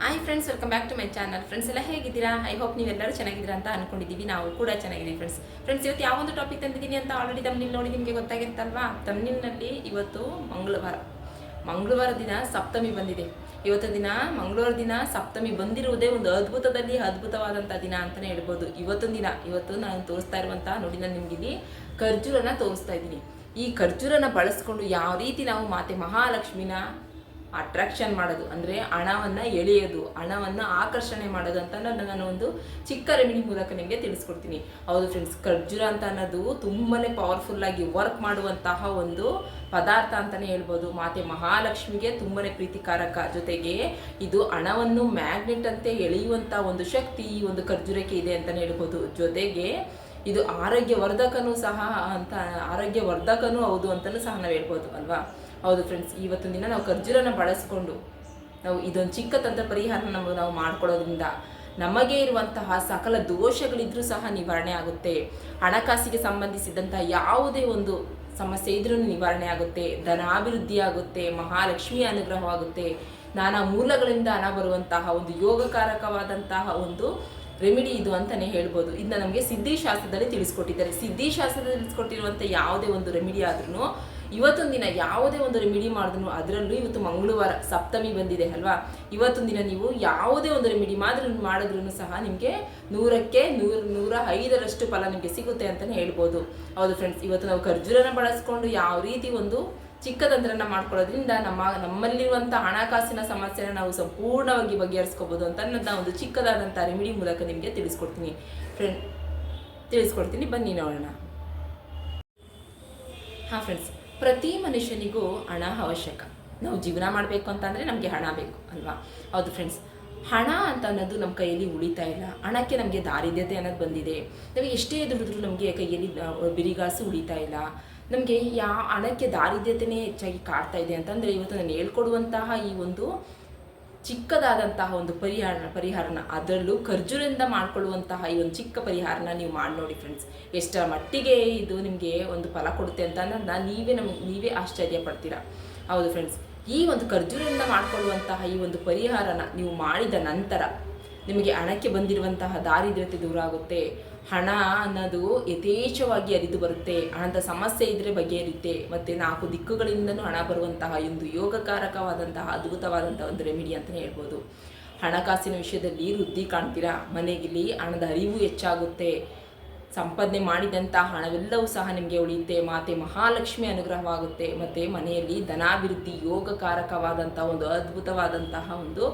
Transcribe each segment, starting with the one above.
Hi friends welcome back to my channel friends ಎಲ್ಲ ಹೇಗಿದ್ದೀರಾ? I hope ನೀವೆಲ್ಲರೂ ಚೆನ್ನಾಗಿದ್ದೀರಾ ಅಂತ ಅನ್ಕೊಂಡಿದ್ದೀವಿ. ನಾವು ಕೂಡ ಚೆನ್ನಾಗಿದ್ದೀವಿ ಫ್ರೆಂಡ್ಸ್ ಫ್ರೆಂಡ್ಸ್ ಇವತ್ತು ಯಾವೊಂದು ಟಾಪಿಕ್ ತಂದಿದ್ದೀನಿ ಅಂತ ಆಲ್ರೆಡಿ ತಮ್ಮನಿಲ್ ನೋಡಿ ನಿಮಗೆ ಗೊತ್ತಾಗಿರುತ್ತಲ್ವಾ? ತಮ್ಮಿನಲ್ಲಿ ಇವತ್ತು ಮಂಗಳವಾರ. ಮಂಗಳವಾರ ದಿನ ಸಪ್ತಮಿ ಬಂದಿದೆ. ಇವತ್ತು ದಿನ ಮಂಗಳವಾರ ದಿನ ಸಪ್ತಮಿ ಬಂದಿರುವುದೇ ಒಂದು ಅದ್ಭುತದಲ್ಲಿ ಅದ್ಭುತವಾದಂಥ ದಿನ ಅಂತಲೇ ಹೇಳ್ಬೋದು. ಇವತ್ತೊಂದು ದಿನ. ಇವತ್ತು ನಾನು ತೋರಿಸ್ತಾ ಇರುವಂಥ ನೋಡಿ ನಾನು ನಿಮಗೆ ಇಲ್ಲಿ ಖರ್ಜೂರನ ತೋರಿಸ್ತಾ ಇದ್ದೀನಿ. ಈ ಖರ್ಜೂರನ ಬಳಸ್ಕೊಂಡು ಯಾವ ರೀತಿ ನಾವು ಮಾತೆ ಮಹಾಲಕ್ಷ್ಮಿನ ಅಟ್ರಾಕ್ಷನ್ ಮಾಡೋದು, ಅಂದರೆ ಹಣವನ್ನು ಎಳೆಯೋದು, ಹಣವನ್ನು ಆಕರ್ಷಣೆ ಮಾಡೋದು ಅಂತ ನಾನು ಒಂದು ಚಿಕ್ಕ ರೆಮಿಡಿ ಮೂಲಕ ನಿಮಗೆ ತಿಳಿಸ್ಕೊಡ್ತೀನಿ. ಹೌದು ಫ್ರೆಂಡ್ಸ್ ಖರ್ಜೂರ ಅಂತ ಅನ್ನೋದು ತುಂಬಾ ಪವರ್ಫುಲ್ಲಾಗಿ ವರ್ಕ್ ಮಾಡುವಂತಹ ಒಂದು ಪದಾರ್ಥ ಅಂತಲೇ ಹೇಳ್ಬೋದು. ಮಾತೆ ಮಹಾಲಕ್ಷ್ಮಿಗೆ ತುಂಬಾ ಪ್ರೀತಿಕಾರಕ. ಜೊತೆಗೆ ಇದು ಹಣವನ್ನು ಮ್ಯಾಗ್ನೆಟ್ ಅಂತೆ ಎಳೆಯುವಂಥ ಒಂದು ಶಕ್ತಿ ಈ ಒಂದು ಖರ್ಜೂರಕ್ಕೆ ಇದೆ ಅಂತಲೇ ಹೇಳ್ಬೋದು. ಜೊತೆಗೆ ಇದು ಆರೋಗ್ಯವರ್ಧಕನೂ ಸಹ ಅಂತ, ಆರೋಗ್ಯವರ್ಧಕನೂ ಹೌದು ಅಂತಲೂ ಸಹ ನಾವು ಹೇಳ್ಬೋದು, ಅಲ್ವಾ? ಹೌದು ಫ್ರೆಂಡ್ಸ್ ಇವತ್ತು ದಿನ ನಾವು ಖರ್ಜೂರನ ಬಳಸ್ಕೊಂಡು ನಾವು ಇದೊಂದು ಚಿಕ್ಕ ತಂತ್ರ ಪರಿಹಾರ ನಮಗೆ ನಾವು ಮಾಡ್ಕೊಳ್ಳೋದ್ರಿಂದ ನಮಗೆ ಇರುವಂತಹ ಸಕಲ ದೋಷಗಳಿದ್ರೂ ಸಹ ನಿವಾರಣೆ ಆಗುತ್ತೆ. ಹಣಕಾಸಿಗೆ ಸಂಬಂಧಿಸಿದಂತಹ ಯಾವುದೇ ಒಂದು ಸಮಸ್ಯೆ ಇದ್ರೂ ನಿವಾರಣೆ ಆಗುತ್ತೆ. ಧನಾಭಿವೃದ್ಧಿ ಆಗುತ್ತೆ, ಮಹಾಲಕ್ಷ್ಮಿ ಅನುಗ್ರಹವಾಗುತ್ತೆ ನಾನಾ ಮೂಲಗಳಿಂದ ಹಣ ಬರುವಂತಹ ಒಂದು ಯೋಗಕಾರಕವಾದಂತಹ ಒಂದು ರೆಮಿಡಿ ಇದು ಅಂತಲೇ ಹೇಳ್ಬೋದು. ಇದನ್ನ ನಮಗೆ ಸಿದ್ಧಿಶಾಸ್ತ್ರದಲ್ಲಿ ತಿಳಿಸ್ಕೊಟ್ಟಿದ್ದಾರೆ. ಸಿದ್ಧಿಶಾಸ್ತ್ರದಲ್ಲಿ ತಿಳಿಸ್ಕೊಟ್ಟಿರುವಂಥ ಯಾವುದೇ ಒಂದು ರೆಮಿಡಿ ಆದ್ರೂ ಇವತ್ತೊಂದು ದಿನ ಯಾವುದೇ ಒಂದು ರೆಮಿಡಿ ಮಾಡಿದ್ರು ಅದರಲ್ಲೂ ಇವತ್ತು ಮಂಗಳವಾರ ಸಪ್ತಮಿ ಬಂದಿದೆ ಅಲ್ವಾ? ಇವತ್ತೊಂದು ದಿನ ನೀವು ಯಾವುದೇ ಒಂದು ರೆಮಿಡಿ ಮಾತ್ರ ಮಾಡಿದ್ರೂ ಸಹ ನಿಮಗೆ ನೂರಕ್ಕೆ ನೂರ ನೂರ ಐದರಷ್ಟು ಫಲ ನಿಮಗೆ ಸಿಗುತ್ತೆ ಅಂತಲೇ ಹೇಳ್ಬೋದು. ಹೌದು ಫ್ರೆಂಡ್ಸ್ ಇವತ್ತು ನಾವು ಖರ್ಜೂರನ ಬಳಸ್ಕೊಂಡು ಯಾವ ರೀತಿ ಒಂದು ಚಿಕ್ಕ ತಂತ್ರನ ಮಾಡ್ಕೊಳ್ಳೋದ್ರಿಂದ ನಮ್ಮ ನಮ್ಮಲ್ಲಿರುವಂಥ ಹಣಕಾಸಿನ ಸಮಸ್ಯೆನ ನಾವು ಸಂಪೂರ್ಣವಾಗಿ ಬಗೆಹರಿಸ್ಕೋಬೋದು ಅಂತ ನನ್ನ ಒಂದು ಚಿಕ್ಕದಾದಂಥ ರೆಮಿಡಿ ಮೂಲಕ ನಿಮಗೆ ತಿಳಿಸ್ಕೊಡ್ತೀನಿ. ಫ್ರೆಂಡ್ ತಿಳಿಸ್ಕೊಡ್ತೀನಿ. ಬನ್ನಿ ನೋಡೋಣ. ಹಾಂ ಫ್ರೆಂಡ್ಸ್ ಪ್ರತಿ ಮನುಷ್ಯನಿಗೂ ಹಣ ಅವಶ್ಯಕ. ನಾವು ಜೀವನ ಮಾಡಬೇಕು ಅಂತಂದರೆ ನಮಗೆ ಹಣ ಬೇಕು, ಅಲ್ವಾ? ಹೌದು ಫ್ರೆಂಡ್ಸ್ ಹಣ ಅಂತ ಅನ್ನೋದು ನಮ್ಮ ಕೈಯಲ್ಲಿ ಉಳಿತಾ ಇಲ್ಲ. ಹಣಕ್ಕೆ ನಮಗೆ ದಾರಿದ್ರ್ಯತೆ ಅನ್ನೋದು ಬಂದಿದೆ. ನಾವು ಎಷ್ಟೇ ದುಡಿದ್ರೂ ನಮಗೆ ಕೈಯಲ್ಲಿ ಬಿರಿಗಾಸು ಉಳಿತಾ ಇಲ್ಲ. ನಮಗೆ ಯಾ, ಹಣಕ್ಕೆ ದಾರಿದ್ರ್ಯತೆನೇ ಹೆಚ್ಚಾಗಿ ಕಾಡ್ತಾ ಇದೆ ಅಂತಂದರೆ ಇವತ್ತು ನಾನು ಹೇಳ್ಕೊಡುವಂತಹ ಈ ಒಂದು ಚಿಕ್ಕದಾದಂತಹ ಒಂದು ಪರಿಹಾರ, ಪರಿಹಾರನ ಅದರಲ್ಲೂ ಖರ್ಜೂರಿಂದ ಮಾಡ್ಕೊಳ್ಳುವಂತಹ ಈ ಒಂದು ಚಿಕ್ಕ ಪರಿಹಾರನ ನೀವು ಮಾಡಿ ನೋಡಿ ಫ್ರೆಂಡ್ಸ್ ಎಷ್ಟರ ಮಟ್ಟಿಗೆ ಇದು ನಿಮಗೆ ಒಂದು ಫಲ ಕೊಡುತ್ತೆ ಅಂತ ಅನ್ನೋದನ್ನ ನೀವೇ ನಮಗೆ ನೀವೇ ಆಶ್ಚರ್ಯ ಪಡ್ತೀರಾ. ಹೌದು ಫ್ರೆಂಡ್ಸ್ ಈ ಒಂದು ಖರ್ಜೂರದಿಂದ ಮಾಡ್ಕೊಳ್ಳುವಂತಹ ಈ ಒಂದು ಪರಿಹಾರನ ನೀವು ಮಾಡಿದ ನಂತರ ನಿಮಗೆ ಹಣಕ್ಕೆ ಬಂದಿರುವಂತಹ ದಾರಿದ್ರ್ಯತೆ ದೂರ ಆಗುತ್ತೆ. ಹಣ ಅನ್ನೋದು ಯಥೇಚ್ಛವಾಗಿ ಅರಿದು ಬರುತ್ತೆ. ಹಣದ ಸಮಸ್ಯೆ ಇದ್ರೆ ಬಗೆಹರಿಯುತ್ತೆ ಮತ್ತು ನಾಲ್ಕು ದಿಕ್ಕುಗಳಿಂದನೂ ಹಣ ಬರುವಂತಹ ಒಂದು ಯೋಗಕಾರಕವಾದಂತಹ ಅದ್ಭುತವಾದಂತಹ ಒಂದು ರೆಮಿಡಿ ಅಂತಲೇ ಹೇಳ್ಬೋದು. ಹಣಕಾಸಿನ ವಿಷಯದಲ್ಲಿ ವೃದ್ಧಿ ಕಾಣ್ತೀರಾ? ಮನೆಯಲ್ಲಿ ಹಣದ ಅರಿವು ಹೆಚ್ಚಾಗುತ್ತೆ. ಸಂಪಾದನೆ ಮಾಡಿದಂಥ ಹಣವೆಲ್ಲವೂ ಸಹ ನಿಮಗೆ ಉಳಿಯುತ್ತೆ. ಮಾತೆ ಮಹಾಲಕ್ಷ್ಮಿ ಅನುಗ್ರಹವಾಗುತ್ತೆ. ಮತ್ತು ಮನೆಯಲ್ಲಿ ಧನಾಭಿವೃದ್ಧಿ ಯೋಗಕಾರಕವಾದಂಥ ಒಂದು ಅದ್ಭುತವಾದಂತಹ ಒಂದು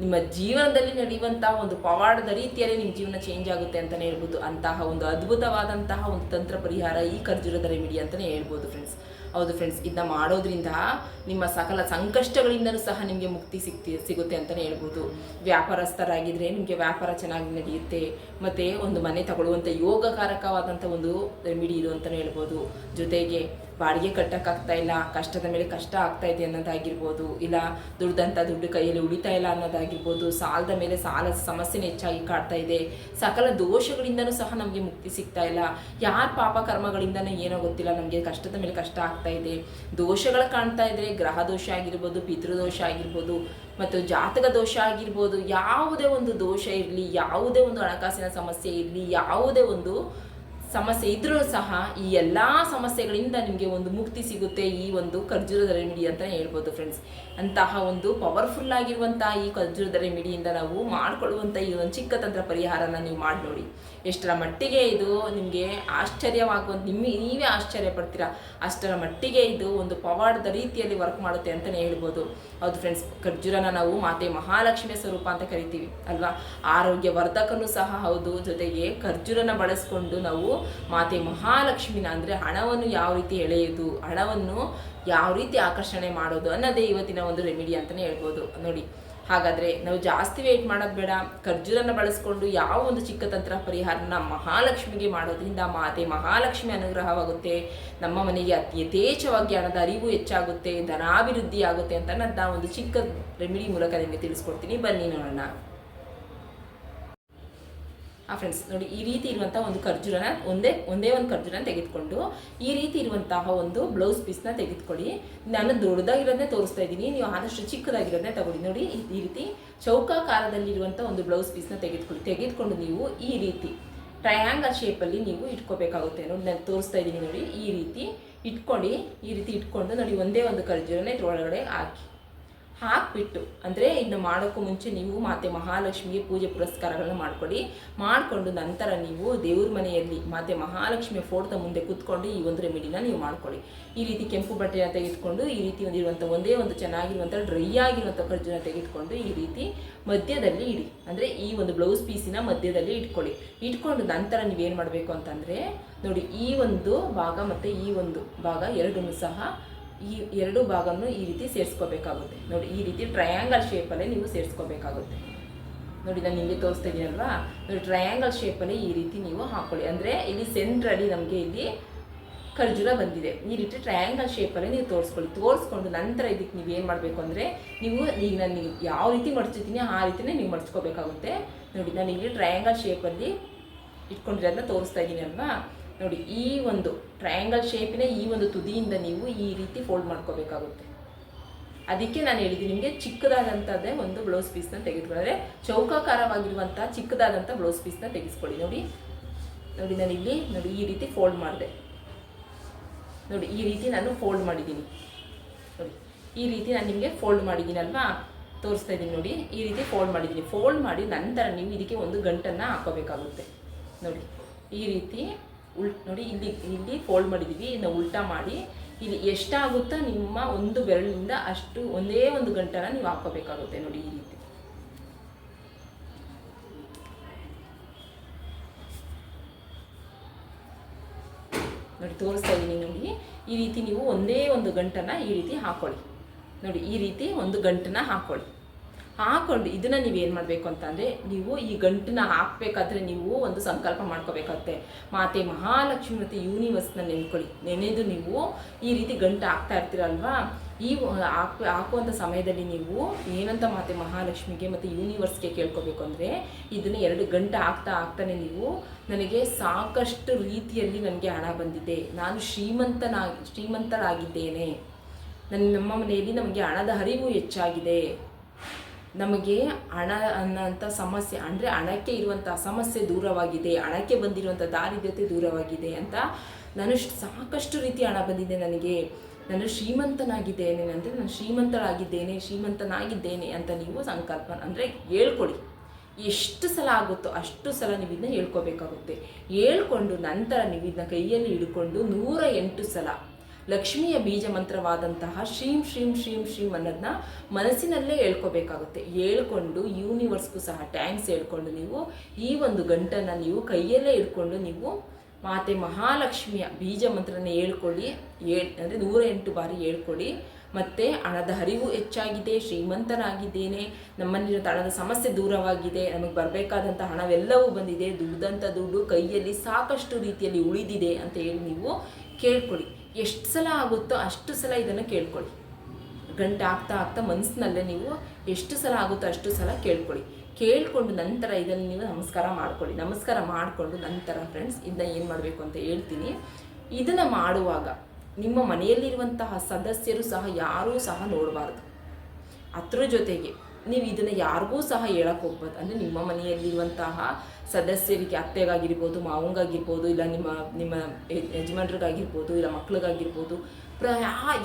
ನಿಮ್ಮ ಜೀವನದಲ್ಲಿ ನಡೆಯುವಂತಹ ಒಂದು ಪವಾಡದ ರೀತಿಯಲ್ಲಿ ನಿಮ್ಮ ಜೀವನ ಚೇಂಜ್ ಆಗುತ್ತೆ ಅಂತಲೇ ಹೇಳ್ಬೋದು. ಅಂತಹ ಒಂದು ಅದ್ಭುತವಾದಂತಹ ಒಂದು ತಂತ್ರ ಪರಿಹಾರ ಈ ಖರ್ಜೂರದ ರೆಮಿಡಿ ಅಂತಲೇ ಹೇಳ್ಬೋದು ಫ್ರೆಂಡ್ಸ್ ಹೌದು ಫ್ರೆಂಡ್ಸ್ ಇದನ್ನ ಮಾಡೋದ್ರಿಂದ ನಿಮ್ಮ ಸಕಲ ಸಂಕಷ್ಟಗಳಿಂದಲೂ ಸಹ ನಿಮಗೆ ಮುಕ್ತಿ ಸಿಗ್ತಿ ಸಿಗುತ್ತೆ ಅಂತಲೇ ಹೇಳ್ಬೋದು. ವ್ಯಾಪಾರಸ್ಥರಾಗಿದ್ದರೆ ನಿಮಗೆ ವ್ಯಾಪಾರ ಚೆನ್ನಾಗಿ ನಡೆಯುತ್ತೆ. ಮತ್ತು ಒಂದು ಮನೆ ತಗೊಳ್ಳುವಂಥ ಯೋಗಕಾರಕವಾದಂಥ ಒಂದು ರೆಮಿಡಿ ಇದು ಅಂತಲೇ ಹೇಳ್ಬೋದು. ಜೊತೆಗೆ ಬಾಡಿಗೆ ಕಟ್ಟಕ್ಕಾಗ್ತಾ ಇಲ್ಲ, ಕಷ್ಟದ ಮೇಲೆ ಕಷ್ಟ ಆಗ್ತಾ ಇದೆ ಅನ್ನೋದಾಗಿರ್ಬೋದು, ಇಲ್ಲ ದುಡ್ದಂಥ ದುಡ್ಡು ಕೈಯಲ್ಲಿ ಉಳಿತಾ ಇಲ್ಲ ಅನ್ನೋದಾಗಿರ್ಬೋದು, ಸಾಲದ ಮೇಲೆ ಸಾಲ ಸಮಸ್ಯೆನೇ ಹೆಚ್ಚಾಗಿ ಕಾಡ್ತಾ ಇದೆ. ಸಕಲ ದೋಷಗಳಿಂದನೂ ಸಹ ನಮಗೆ ಮುಕ್ತಿ ಸಿಗ್ತಾ ಇಲ್ಲ. ಯಾರ ಪಾಪ ಕರ್ಮಗಳಿಂದನೂ ಏನೋ ಗೊತ್ತಿಲ್ಲ, ನಮಗೆ ಕಷ್ಟದ ಮೇಲೆ ಕಷ್ಟ ಆಗ್ತಾ ಇದೆ. ದೋಷಗಳು ಕಾಣ್ತಾ ಇದ್ರೆ ಗ್ರಹ ದೋಷ ಆಗಿರ್ಬೋದು ಪಿತೃದೋಷ ಆಗಿರ್ಬೋದು, ಮತ್ತು ಜಾತಕ ದೋಷ ಆಗಿರ್ಬೋದು, ಯಾವುದೇ ಒಂದು ದೋಷ ಇರಲಿ, ಯಾವುದೇ ಒಂದು ಹಣಕಾಸಿನ ಸಮಸ್ಯೆ ಇರಲಿ, ಯಾವುದೇ ಒಂದು ಸಮಸ್ಯೆ ಇದ್ರೂ ಸಹ ಈ ಎಲ್ಲ ಸಮಸ್ಯೆಗಳಿಂದ ನಿಮಗೆ ಒಂದು ಮುಕ್ತಿ ಸಿಗುತ್ತೆ ಈ ಒಂದು ಖರ್ಜೂರದ ರೆಮಿಡಿ ಅಂತ ಹೇಳ್ಬೋದು ಫ್ರೆಂಡ್ಸ್ ಅಂತಹ ಒಂದು ಪವರ್ಫುಲ್ ಆಗಿರುವಂತಹ ಈ ಖರ್ಜೂರದ ರೆಮಿಡಿಯಿಂದ ನಾವು ಮಾಡ್ಕೊಳ್ಳುವಂಥ ಈ ಒಂದು ಚಿಕ್ಕ ತಂತ್ರ ಪರಿಹಾರನ ನೀವು ಮಾಡಿ ನೋಡಿ. ಎಷ್ಟರ ಮಟ್ಟಿಗೆ ಇದು ನಿಮಗೆ ಆಶ್ಚರ್ಯವಾಗುವಂಥ ನಿಮ್ಮ ನೀವೇ ಆಶ್ಚರ್ಯ ಪಡ್ತೀರಾ? ಅಷ್ಟರ ಮಟ್ಟಿಗೆ ಇದು ಒಂದು ಪವಾಡದ ರೀತಿಯಲ್ಲಿ ವರ್ಕ್ ಮಾಡುತ್ತೆ ಅಂತಲೇ ಹೇಳ್ಬೋದು. ಹೌದು ಫ್ರೆಂಡ್ಸ್ ಖರ್ಜೂರನ ನಾವು ಮಾತೆ ಮಹಾಲಕ್ಷ್ಮಿಯ ಸ್ವರೂಪ ಅಂತ ಕರಿತೀವಿ, ಅಲ್ವಾ? ಆರೋಗ್ಯ ವರ್ಧಕನೂ ಸಹ ಹೌದು, ಜೊತೆಗೆ ಖರ್ಜೂರನ ಬಳಸ್ಕೊಂಡು ನಾವು ಮಾತೆ ಮಹಾಲಕ್ಷ್ಮಿನ ಅಂದರೆ ಹಣವನ್ನು ಯಾವ ರೀತಿ ಎಳೆಯೋದು, ಹಣವನ್ನು ಯಾವ ರೀತಿ ಆಕರ್ಷಣೆ ಮಾಡೋದು ಅನ್ನೋದೇ ಇವತ್ತಿನ ಒಂದು ರೆಮಿಡಿ ಅಂತಲೇ ಹೇಳ್ಬೋದು. ನೋಡಿ, ಹಾಗಾದರೆ ನಾವು ಜಾಸ್ತಿ ವೆಯ್ಟ್ ಮಾಡೋದು ಬೇಡ. ಖರ್ಜೂರನ್ನು ಬಳಸ್ಕೊಂಡು ಯಾವ ಒಂದು ಚಿಕ್ಕ ತಂತ್ರ ಪರಿಹಾರನ ಮಹಾಲಕ್ಷ್ಮಿಗೆ ಮಾಡೋದ್ರಿಂದ ಮಾತೆ ಮಹಾಲಕ್ಷ್ಮಿ ಅನುಗ್ರಹವಾಗುತ್ತೆ. ನಮ್ಮ ಮನೆಗೆ ಅತಿ ಯಥೇಚ್ಛವಾಗಿ ಹಣದ ಅರಿವು ಹೆಚ್ಚಾಗುತ್ತೆ ಧನಾಭಿವೃದ್ಧಿ ಆಗುತ್ತೆ ಅಂತ ನಾನು ಒಂದು ಚಿಕ್ಕ ರೆಮಿಡಿ ಮೂಲಕ ನಿಮಗೆ ತಿಳಿಸ್ಕೊಡ್ತೀನಿ. ಬನ್ನಿ ನೋಡೋಣ. ಆ ಫ್ರೆಂಡ್ಸ್ ನೋಡಿ, ಈ ರೀತಿ ಇರುವಂಥ ಒಂದು ಖರ್ಜೂರನ ಒಂದೇ ಒಂದೇ ಒಂದು ಖರ್ಜೂರನ ತೆಗೆದುಕೊಂಡು, ಈ ರೀತಿ ಇರುವಂತಹ ಒಂದು ಬ್ಲೌಸ್ ಪೀಸ್ನ ತೆಗೆದುಕೊಳ್ಳಿ. ನಾನು ದೊಡ್ಡದಾಗಿರೋದನ್ನೇ ತೋರಿಸ್ತಾ ಇದ್ದೀನಿ, ನೀವು ಆದಷ್ಟು ಚಿಕ್ಕದಾಗಿರೋದನ್ನೇ ತಗೊಳ್ಳಿ. ನೋಡಿ, ಈ- ರೀತಿ ಚೌಕಾಕಾರದಲ್ಲಿರುವಂಥ ಒಂದು ಬ್ಲೌಸ್ ಪೀಸ್ನ ತೆಗೆದುಕೊಳ್ಳಿ. ತೆಗೆದುಕೊಂಡು ನೀವು ಈ ರೀತಿ ಟ್ರಯಾಂಗಲ್ ಶೇಪಲ್ಲಿ ನೀವು ಇಟ್ಕೋಬೇಕಾಗುತ್ತೆ. ನೋಡಿ, ನಾನು ತೋರಿಸ್ತಾ ಇದ್ದೀನಿ ನೋಡಿ, ಈ ರೀತಿ ಇಟ್ಕೊಂಡು ಈ ರೀತಿ ಇಟ್ಕೊಂಡು ನೋಡಿ, ಒಂದೇ ಒಂದು ಖರ್ಜೂರನೇ ಇದ್ರೊಳಗಡೆ ಹಾಕಿ. ಹಾಕ್ಬಿಟ್ಟು, ಅಂದರೆ ಇದನ್ನ ಮಾಡೋಕ್ಕೂ ಮುಂಚೆ ನೀವು ಮಾತೆ ಮಹಾಲಕ್ಷ್ಮಿಗೆ ಪೂಜೆ ಪುರಸ್ಕಾರಗಳನ್ನ ಮಾಡಿಕೊಡಿ. ಮಾಡಿಕೊಂಡು ನಂತರ ನೀವು ದೇವ್ರ ಮನೆಯಲ್ಲಿ ಮಾತೆ ಮಹಾಲಕ್ಷ್ಮಿಯ ಫೋಟೋದ ಮುಂದೆ ಕೂತ್ಕೊಂಡು ಈ ಒಂದು ರೆಮಿಡಿನ ನೀವು ಮಾಡ್ಕೊಳ್ಳಿ. ಈ ರೀತಿ ಕೆಂಪು ಬಟ್ಟೆನ ತೆಗೆದುಕೊಂಡು, ಈ ರೀತಿ ಒಂದಿರುವಂಥ ಒಂದೇ ಒಂದು ಚೆನ್ನಾಗಿರುವಂಥ ಡ್ರೈ ಆಗಿರುವಂಥ ಖರ್ಜುನ ತೆಗೆದುಕೊಂಡು ಈ ರೀತಿ ಮಧ್ಯದಲ್ಲಿ ಇಡಿ. ಅಂದರೆ ಈ ಒಂದು ಬ್ಲೌಸ್ ಪೀಸಿನ ಮಧ್ಯದಲ್ಲಿ ಇಟ್ಕೊಳ್ಳಿ. ಇಟ್ಕೊಂಡು ನಂತರ ನೀವೇನು ಮಾಡಬೇಕು ಅಂತಂದರೆ, ನೋಡಿ ಈ ಒಂದು ಭಾಗ ಮತ್ತು ಈ ಒಂದು ಭಾಗ ಎರಡನ್ನೂ ಸಹ ಈ ಎರಡು ಭಾಗವನ್ನು ಈ ರೀತಿ ಸೇರಿಸ್ಕೋಬೇಕಾಗುತ್ತೆ. ನೋಡಿ, ಈ ರೀತಿ ಟ್ರಯಾಂಗಲ್ ಶೇಪಲ್ಲೇ ನೀವು ಸೇರಿಸ್ಕೋಬೇಕಾಗುತ್ತೆ. ನೋಡಿ, ನಾನು ನಿಮಗೆ ತೋರಿಸ್ತಾ ಇದ್ದೀನಲ್ವಾ ನೋಡಿ ಟ್ರಯಾಂಗಲ್ ಶೇಪಲ್ಲಿ ಈ ರೀತಿ ನೀವು ಹಾಕೊಳ್ಳಿ. ಅಂದರೆ ಇಲ್ಲಿ ಸೆಂಟ್ರಲ್ಲಿ ನಮಗೆ ಇಲ್ಲಿ ಖರ್ಜೂರ ಬಂದಿದೆ. ಈ ರೀತಿ ಟ್ರಯಾಂಗಲ್ ಶೇಪಲ್ಲಿ ನೀವು ತೋರಿಸ್ಕೊಳ್ಳಿ. ತೋರಿಸ್ಕೊಂಡು ನಂತರ ಇದಕ್ಕೆ ನೀವು ಏನು ಮಾಡಬೇಕು ಅಂದರೆ, ನೀವು ಈಗ ನಾನು ಯಾವ ರೀತಿ ಮಡಿಸ್ತಿದ್ದೀನಿ ಆ ರೀತಿಯೇ ನೀವು ಮಡಿಸ್ಕೋಬೇಕಾಗುತ್ತೆ ನೋಡಿ, ನಾನು ಇಲ್ಲಿ ಟ್ರಯಾಂಗಲ್ ಶೇಪಲ್ಲಿ ಇಟ್ಕೊಂಡಿರೋದನ್ನ ತೋರಿಸ್ತಾ ಇದ್ದೀನಿ ಅಲ್ವಾ? ನೋಡಿ, ಈ ಒಂದು ಟ್ರಯಾಂಗಲ್ ಶೇಪಿನ ಈ ಒಂದು ತುದಿಯಿಂದ ನೀವು ಈ ರೀತಿ ಫೋಲ್ಡ್ ಮಾಡ್ಕೋಬೇಕಾಗುತ್ತೆ. ಅದಕ್ಕೆ ನಾನು ಹೇಳಿದ್ದೀನಿ ನಿಮಗೆ ಚಿಕ್ಕದಾದಂಥದ್ದೇ ಒಂದು ಬ್ಲೌಸ್ ಪೀಸ್ನ ತೆಗೆದುಕೊಂಡ್ರೆ ಚೌಕಾಕಾರವಾಗಿರುವಂಥ ಚಿಕ್ಕದಾದಂಥ ಬ್ಲೌಸ್ ಪೀಸ್ನ ತೆಗೆಸ್ಕೊಳ್ಳಿ ನೋಡಿ ನೋಡಿ ನಾನು ಇಲ್ಲಿ, ನೋಡಿ ಈ ರೀತಿ ಫೋಲ್ಡ್ ಮಾಡಿದೆ. ನೋಡಿ, ಈ ರೀತಿ ನಾನು ಫೋಲ್ಡ್ ಮಾಡಿದ್ದೀನಿ. ನೋಡಿ, ಈ ರೀತಿ ನಾನು ನಿಮಗೆ ಫೋಲ್ಡ್ ಮಾಡಿದ್ದೀನಲ್ವಾ ತೋರಿಸ್ತಾ ಇದ್ದೀನಿ ನೋಡಿ, ಈ ರೀತಿ ಫೋಲ್ಡ್ ಮಾಡಿದ್ದೀನಿ. ಫೋಲ್ಡ್ ಮಾಡಿ ನಂತರ ನೀವು ಇದಕ್ಕೆ ಒಂದು ಗಂಟನ್ನು ಹಾಕೋಬೇಕಾಗುತ್ತೆ. ನೋಡಿ, ಈ ರೀತಿ ಉಲ್ ನೋಡಿ ಇಲ್ಲಿ ಇಲ್ಲಿ ಫೋಲ್ಡ್ ಮಾಡಿದ್ದೀವಿ ಇನ್ನು ಉಲ್ಟಾ ಮಾಡಿ. ಇಲ್ಲಿ ಎಷ್ಟಾಗುತ್ತೋ ನಿಮ್ಮ ಒಂದು ಬೆರಳಿಂದ ಅಷ್ಟು ಒಂದೇ ಒಂದು ಗಂಟೆನ ನೀವು ಹಾಕೋಬೇಕಾಗುತ್ತೆ ನೋಡಿ ಈ ರೀತಿ. ನೋಡಿ ತೋರಿಸ್ತಾ ಇದ್ದೀನಿ ನೋಡಿ ಈ ರೀತಿ ನೀವು ಒಂದೇ ಒಂದು ಗಂಟನ್ನ ಈ ರೀತಿ ಹಾಕೊಳ್ಳಿ. ನೋಡಿ ಈ ರೀತಿ ಒಂದು ಗಂಟನ್ನ ಹಾಕೊಳ್ಳಿ. ಹಾಕೊಂಡು ಇದನ್ನ ನೀವೇನು ಮಾಡಬೇಕು ಅಂತಂದರೆ ನೀವು ಈ ಗಂಟನ್ನ ಹಾಕ್ಬೇಕಾದ್ರೆ ನೀವು ಒಂದು ಸಂಕಲ್ಪ ಮಾಡ್ಕೋಬೇಕಾಗತ್ತೆ. ಮಾತೆ ಮಹಾಲಕ್ಷ್ಮಿ ಮತ್ತು ಯೂನಿವರ್ಸ್ನ ನೆನ್ಕೊಳ್ಳಿ. ನೆನೆದು ನೀವು ಈ ರೀತಿ ಗಂಟು ಹಾಕ್ತಾ ಇರ್ತೀರಲ್ವಾ? ಈ ಹಾಕ್ ಹಾಕುವಂಥ ಸಮಯದಲ್ಲಿ ನೀವು ಏನಂತ ಮಾತೆ ಮಹಾಲಕ್ಷ್ಮಿಗೆ ಮತ್ತು ಯೂನಿವರ್ಸ್ಗೆ ಕೇಳ್ಕೊಬೇಕು ಅಂದರೆ ಇದನ್ನು ಎರಡು ಗಂಟೆ ಹಾಕ್ತಾ ಆಗ್ತಾನೆ ನೀವು ನನಗೆ ಸಾಕಷ್ಟು ರೀತಿಯಲ್ಲಿ ನನಗೆ ಹಣ ಬಂದಿದೆ. ನಾನು ಶ್ರೀಮಂತನಾಗಿ ಶ್ರೀಮಂತರಾಗಿದ್ದೇನೆ. ನನ್ನ ನಮ್ಮ ಮನೆಯಲ್ಲಿ ನಮಗೆ ಹಣದ ಹರಿವು ಹೆಚ್ಚಾಗಿದೆ. ನಮಗೆ ಹಣ ಅನ್ನೋಂಥ ಸಮಸ್ಯೆ, ಅಂದರೆ ಹಣಕ್ಕೆ ಇರುವಂಥ ಸಮಸ್ಯೆ ದೂರವಾಗಿದೆ, ಹಣಕ್ಕೆ ಬಂದಿರುವಂಥ ದಾರಿದ್ರ್ಯತೆ ದೂರವಾಗಿದೆ ಅಂತ ನಾನು ಸಾಕಷ್ಟು ರೀತಿ ಹಣ ಬಂದಿದೆ ನನಗೆ. ನಾನು ಶ್ರೀಮಂತನಾಗಿದ್ದೇನೆ ಅಂದರೆ ನಾನು ಶ್ರೀಮಂತಳಾಗಿದ್ದೇನೆ, ಶ್ರೀಮಂತನಾಗಿದ್ದೇನೆ ಅಂತ ನೀವು ಸಂಕಲ್ಪ, ಅಂದರೆ ಹೇಳ್ಕೊಡಿ. ಎಷ್ಟು ಸಲ ಆಗುತ್ತೋ ಅಷ್ಟು ಸಲ ನೀವು ಇದನ್ನ ಹೇಳ್ಕೋಬೇಕಾಗುತ್ತೆ. ಹೇಳ್ಕೊಂಡು ನಂತರ ನೀವು ಕೈಯಲ್ಲಿ ಹಿಡ್ಕೊಂಡು ನೂರ ಎಂಟು ಸಲ ಲಕ್ಷ್ಮಿಯ ಬೀಜ ಮಂತ್ರವಾದಂತಹ ಶ್ರೀಂ ಶ್ರೀಂ ಶ್ರೀಂ ಶ್ರೀಂ ಅನ್ನೋದನ್ನ ಮನಸ್ಸಿನಲ್ಲೇ ಹೇಳ್ಕೋಬೇಕಾಗುತ್ತೆ. ಹೇಳ್ಕೊಂಡು ಯೂನಿವರ್ಸ್ಗೂ ಸಹ ಟ್ಯಾಂಕ್ಸ್ ಹೇಳ್ಕೊಂಡು ನೀವು ಈ ಒಂದು ಗಂಟನ್ನು ನೀವು ಕೈಯಲ್ಲೇ ಇಟ್ಕೊಂಡು ನೀವು ಮಾತೆ ಮಹಾಲಕ್ಷ್ಮಿಯ ಬೀಜ ಮಂತ್ರನ ಹೇಳ್ಕೊಳ್ಳಿ. ಹೇಳ್ ಅಂದರೆ ನೂರ ಎಂಟು ಬಾರಿ ಹೇಳ್ಕೊಳ್ಳಿ. ಮತ್ತು ಹಣದ ಹರಿವು ಹೆಚ್ಚಾಗಿದೆ, ಶ್ರೀಮಂತನಾಗಿದ್ದೇನೆ, ನಮ್ಮಲ್ಲಿರೋ ಹಣದ ಸಮಸ್ಯೆ ದೂರವಾಗಿದೆ, ನಮಗೆ ಬರಬೇಕಾದಂಥ ಹಣವೆಲ್ಲವೂ ಬಂದಿದೆ, ದುಡ್ದಂಥ ದುಡ್ಡು ಕೈಯಲ್ಲಿ ಸಾಕಷ್ಟು ರೀತಿಯಲ್ಲಿ ಉಳಿದಿದೆ ಅಂತ ಹೇಳಿ ನೀವು ಕೇಳ್ಕೊಳ್ಳಿ. ಎಷ್ಟು ಸಲ ಆಗುತ್ತೋ ಅಷ್ಟು ಸಲ ಇದನ್ನು ಕೇಳ್ಕೊಳ್ಳಿ. ಗಂಟೆ ಆಗ್ತಾ ಆಗ್ತಾ ಮನಸ್ಸಿನಲ್ಲೇ ನೀವು ಎಷ್ಟು ಸಲ ಆಗುತ್ತೋ ಅಷ್ಟು ಸಲ ಕೇಳ್ಕೊಳ್ಳಿ. ಕೇಳಿಕೊಂಡು ನಂತರ ಇದನ್ನು ನೀವು ನಮಸ್ಕಾರ ಮಾಡ್ಕೊಳ್ಳಿ. ನಮಸ್ಕಾರ ಮಾಡಿಕೊಂಡು ನಂತರ ಫ್ರೆಂಡ್ಸ್ ಇದನ್ನ ಏನು ಮಾಡಬೇಕು ಅಂತ ಹೇಳ್ತೀನಿ. ಇದನ್ನು ಮಾಡುವಾಗ ನಿಮ್ಮ ಮನೆಯಲ್ಲಿರುವಂತಹ ಸದಸ್ಯರು ಸಹ ಯಾರೂ ಸಹ ನೋಡಬಾರ್ದು. ಅದ್ರ ಜೊತೆಗೆ ನೀವು ಇದನ್ನು ಯಾರಿಗೂ ಸಹ ಹೇಳಕ್ಕೆ ಹೋಗ್ಬಾರ್ದು. ಅಂದರೆ ನಿಮ್ಮ ಮನೆಯಲ್ಲಿರುವಂತಹ ಸದಸ್ಯರಿಗೆ, ಅತ್ತೆಗಾಗಿರ್ಬೋದು, ಮಾವಂಗಾಗಿರ್ಬೋದು, ಇಲ್ಲ ನಿಮ್ಮ ನಿಮ್ಮ ಯಜ- ಯಜಮಾನ್ರಿಗಾಗಿರ್ಬೋದು, ಇಲ್ಲ ಮಕ್ಳಿಗಾಗಿರ್ಬೋದು, ಪ್ರ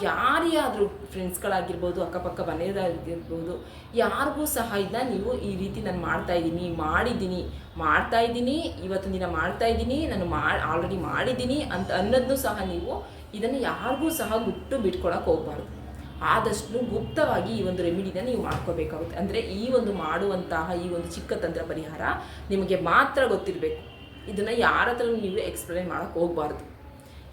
ಯಾರೇ ಆದರೂ ಫ್ರೆಂಡ್ಸ್ಗಳಾಗಿರ್ಬೋದು ಅಕ್ಕಪಕ್ಕ ಮನೆಯದಾಗಿರ್ಬೋದು, ಯಾರಿಗೂ ಸಹ ಇದನ್ನ ನೀವು ಈ ರೀತಿ ನಾನು ಮಾಡ್ತಾ ಇದ್ದೀನಿ, ಮಾಡಿದ್ದೀನಿ, ಮಾಡ್ತಾ ಇದ್ದೀನಿ, ಇವತ್ತು ದಿನ ಮಾಡ್ತಾ ಇದ್ದೀನಿ, ನಾನು ಮಾ ಆಲ್ರೆಡಿ ಮಾಡಿದ್ದೀನಿ ಅಂತ ಅನ್ನೋದನ್ನು ಸಹ ನೀವು ಇದನ್ನು ಯಾರಿಗೂ ಸಹ ಗುಟ್ಟು ಬಿಟ್ಕೊಳಕ್ಕೆ ಹೋಗ್ಬಾರ್ದು. ಆದಷ್ಟು ಗುಪ್ತವಾಗಿ ಈ ಒಂದು ರೆಮಿಡಿನ ನೀವು ಮಾಡ್ಕೋಬೇಕಾಗುತ್ತೆ. ಅಂದರೆ ಈ ಒಂದು ಮಾಡುವಂತಹ ಈ ಒಂದು ಚಿಕ್ಕ ತಂತ್ರ ಪರಿಹಾರ ನಿಮಗೆ ಮಾತ್ರ ಗೊತ್ತಿರಬೇಕು. ಇದನ್ನು ಯಾರ ಹತ್ರ ನೀವು ಎಕ್ಸ್ಪ್ಲೈನ್ ಮಾಡೋಕ್ಕೆ ಹೋಗಬಾರ್ದು.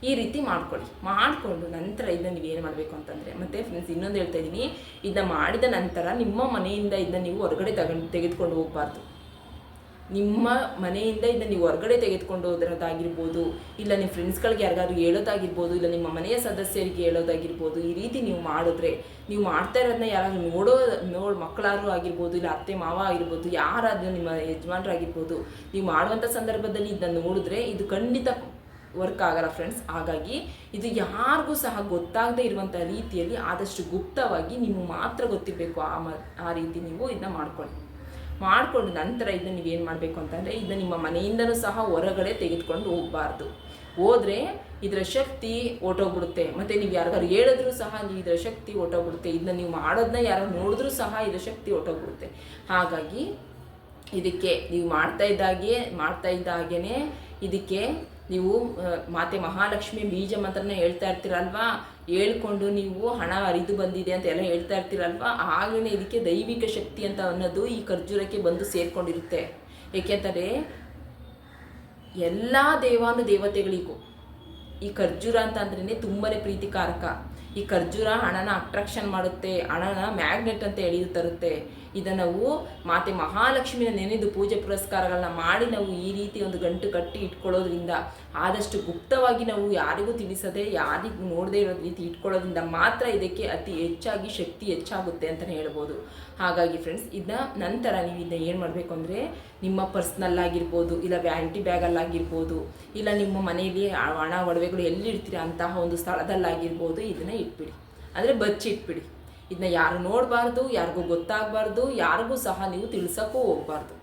ಈ ರೀತಿ ಮಾಡ್ಕೊಳ್ಳಿ. ಮಾಡಿಕೊಂಡು ನಂತರ ಇದನ್ನ ನೀವು ಏನು ಮಾಡಬೇಕು ಅಂತಂದರೆ, ಮತ್ತು ಫ್ರೆಂಡ್ಸ್ ಇನ್ನೊಂದು ಹೇಳ್ತಾ ಇದ್ದೀನಿ. ಇದನ್ನ ಮಾಡಿದ ನಂತರ ನಿಮ್ಮ ಮನೆಯಿಂದ ಇದನ್ನ ನೀವು ಹೊರಗಡೆ ತಗೊಂಡು ತೆಗೆದುಕೊಂಡು ಹೋಗಬಾರ್ದು. ನಿಮ್ಮ ಮನೆಯಿಂದ ಇದನ್ನ ನೀವು ಹೊರಗಡೆ ತೆಗೆದುಕೊಂಡು ಹೋದ್ರದ್ದಾಗಿರ್ಬೋದು ಇಲ್ಲ ನಿಮ್ಮ ಫ್ರೆಂಡ್ಸ್ಗಳಿಗೆ ಯಾರಿಗಾದ್ರೂ ಹೇಳೋದಾಗಿರ್ಬೋದು, ಇಲ್ಲ ನಿಮ್ಮ ಮನೆಯ ಸದಸ್ಯರಿಗೆ ಹೇಳೋದಾಗಿರ್ಬೋದು, ಈ ರೀತಿ ನೀವು ಮಾಡಿದ್ರೆ, ನೀವು ಮಾಡ್ತಾ ಇರೋದನ್ನ ಯಾರಾದ್ರೂ ನೋಡೋ, ನೋಡ್ ಮಕ್ಕಳಾರು ಆಗಿರ್ಬೋದು, ಇಲ್ಲ ಅತ್ತೆ, ಮಾವ ಆಗಿರ್ಬೋದು, ಯಾರಾದ್ರೂ ನಿಮ್ಮ ಯಜಮಾನರಾಗಿರ್ಬೋದು, ನೀವು ಮಾಡುವಂಥ ಸಂದರ್ಭದಲ್ಲಿ ಇದನ್ನ ನೋಡಿದ್ರೆ ಇದು ಖಂಡಿತ ವರ್ಕ್ ಆಗಲ್ಲ ಫ್ರೆಂಡ್ಸ್ ಹಾಗಾಗಿ ಇದು ಯಾರಿಗೂ ಸಹ ಗೊತ್ತಾಗದೇ ಇರುವಂಥ ರೀತಿಯಲ್ಲಿ ಆದಷ್ಟು ಗುಪ್ತವಾಗಿ ನೀವು ಮಾತ್ರ ಗೊತ್ತಿರಬೇಕು ಆ ಮ, ಆ ರೀತಿ ನೀವು ಇದನ್ನ ಮಾಡ್ಕೊಳ್ಳಿ. ಮಾಡಿಕೊಂಡು ನಂತರ ಇದನ್ನ ನೀವೇನು ಮಾಡಬೇಕು ಅಂತಂದರೆ ಇದನ್ನು ನಿಮ್ಮ ಮನೆಯಿಂದನೂ ಸಹ ಹೊರಗಡೆ ತೆಗೆದುಕೊಂಡು ಹೋಗಬಾರ್ದು. ಹೋದರೆ ಇದರ ಶಕ್ತಿ ಹೊಟ್ಟೋಗ್ಬಿಡುತ್ತೆ ಮತ್ತು ನೀವು ಯಾರಿಗಾರು ಹೇಳಿದ್ರೂ ಸಹ ಇದರ ಶಕ್ತಿ ಹೊಟ್ಟೋಗ್ಬಿಡುತ್ತೆ ಇದನ್ನ ನೀವು ಮಾಡೋದನ್ನ ಯಾರು ನೋಡಿದ್ರೂ ಸಹ ಇದರ ಶಕ್ತಿ ಹೊರ್ಟೋಗ್ಬಿಡುತ್ತೆ ಹಾಗಾಗಿ ಇದಕ್ಕೆ ನೀವು ಮಾಡ್ತಾ ಇದ್ದಾಗೆ, ಮಾಡ್ತಾ ಇದ್ದಾಗೇ ಇದಕ್ಕೆ ನೀವು ಮಾತೆ ಮಹಾಲಕ್ಷ್ಮಿ ಬೀಜ ಮಂತ್ರನ ಹೇಳ್ತಾ ಇರ್ತೀರಲ್ವಾ? ಹೇಳ್ಕೊಂಡು ನೀವು ಹಣ ಹರಿದು ಬಂದಿದೆ ಅಂತ ಎಲ್ಲ ಹೇಳ್ತಾ ಇರ್ತೀರಲ್ವಾ? ಆಗಲೇ ಇದಕ್ಕೆ ದೈವಿಕ ಶಕ್ತಿ ಅಂತ ಅನ್ನೋದು ಈ ಖರ್ಜೂರಕ್ಕೆ ಬಂದು ಸೇರ್ಕೊಂಡಿರುತ್ತೆ. ಏಕೆಂದರೆ ಎಲ್ಲ ದೇವಾನು ದೇವತೆಗಳಿಗೂ ಈ ಖರ್ಜೂರ ಅಂತ ಅಂದ್ರೇ ತುಂಬಾ ಪ್ರೀತಿಕಾರಕ. ಈ ಖರ್ಜೂರ ಹಣನ ಅಟ್ರಾಕ್ಷನ್ ಮಾಡುತ್ತೆ, ಹಣನ ಮ್ಯಾಗ್ನೆಟ್ ಅಂತ ಎಳೆದು ತರುತ್ತೆ. ಇದನ್ನು ಮಾತೆ ಮಹಾಲಕ್ಷ್ಮಿನ ನೆನೆದು ಪೂಜೆ ಪುರಸ್ಕಾರಗಳನ್ನ ಮಾಡಿ ನಾವು ಈ ರೀತಿ ಒಂದು ಗಂಟು ಕಟ್ಟಿ ಇಟ್ಕೊಳ್ಳೋದ್ರಿಂದ ಆದಷ್ಟು ಗುಪ್ತವಾಗಿ ನಾವು ಯಾರಿಗೂ ತಿಳಿಸದೆ, ಯಾರಿಗೂ ನೋಡದೇ ಇರೋ ರೀತಿ ಇಟ್ಕೊಳ್ಳೋದ್ರಿಂದ ಮಾತ್ರ ಇದಕ್ಕೆ ಅತಿ ಹೆಚ್ಚಾಗಿ ಶಕ್ತಿ ಹೆಚ್ಚಾಗುತ್ತೆ ಅಂತಲೇ ಹೇಳ್ಬೋದು. ಹಾಗಾಗಿ ಫ್ರೆಂಡ್ಸ್ ಇದನ್ನ ನಂತರ ನೀವು ಇದನ್ನ ಏನು ಮಾಡಬೇಕು ಅಂದರೆ ನಿಮ್ಮ ಪರ್ಸ್ನಲ್ಲಾಗಿರ್ಬೋದು ಇಲ್ಲ ವ್ಯಾಂಟಿ ಬ್ಯಾಗಲ್ಲಾಗಿರ್ಬೋದು ಇಲ್ಲ ನಿಮ್ಮ ಮನೆಯಲ್ಲಿ ಹಣ, ಒಡವೆಗಳು ಎಲ್ಲಿಡ್ತೀರ ಅಂತಹ ಒಂದು ಸ್ಥಳದಲ್ಲಾಗಿರ್ಬೋದು, ಇದನ್ನು ಇಟ್ಬಿಡಿ. ಅಂದರೆ ಬಚ್ಚಿ ಇಟ್ಬಿಡಿ ಇದನ್ನ ಯಾರು ನೋಡಬಾರ್ದು, ಯಾರಿಗೂ ಗೊತ್ತಾಗಬಾರ್ದು, ಯಾರಿಗೂ ಸಹ ನೀವು ತಿಳಿಸೋಕ್ಕೂ ಹೋಗಬಾರ್ದು.